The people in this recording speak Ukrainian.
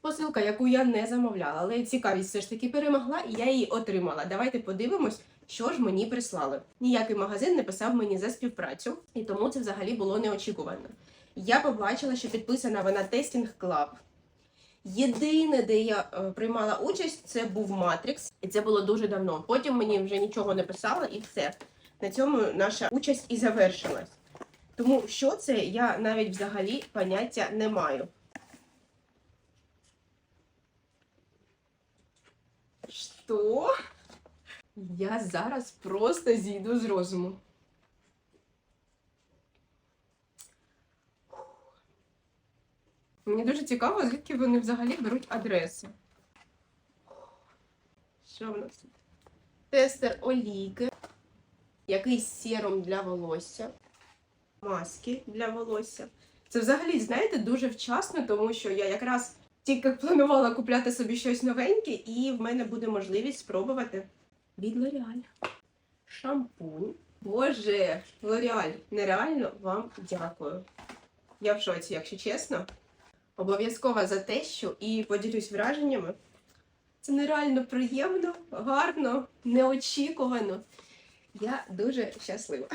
Посилка, яку я не замовляла, але цікавість все ж таки перемогла, і я її отримала. Давайте подивимось, що ж мені прислали. Ніякий магазин не писав мені за співпрацю, і тому це взагалі було неочікувано. Я побачила, що підписана вона Testing Club. Єдине, де я е, приймала участь, це був Matrix, і це було дуже давно. Потім мені вже нічого не писали, і все. На цьому наша участь і завершилась. Тому що це, я навіть взагалі поняття не маю. Що? Я зараз просто зійду з розуму. Мені дуже цікаво, звідки вони взагалі беруть адреси. Що в нас тут? Тестер олійки, якийсь серум для волосся, маски для волосся. Це взагалі, знаєте, дуже вчасно, тому що я якраз тільки планувала купляти собі щось новеньке, і в мене буде можливість спробувати від L'Oreal. Шампунь. Боже, L'Oreal, нереально вам дякую. Я в шоці, якщо чесно. Обов'язково за те, що і поділюсь враженнями. Це нереально приємно, гарно, неочікувано. Я дуже щаслива.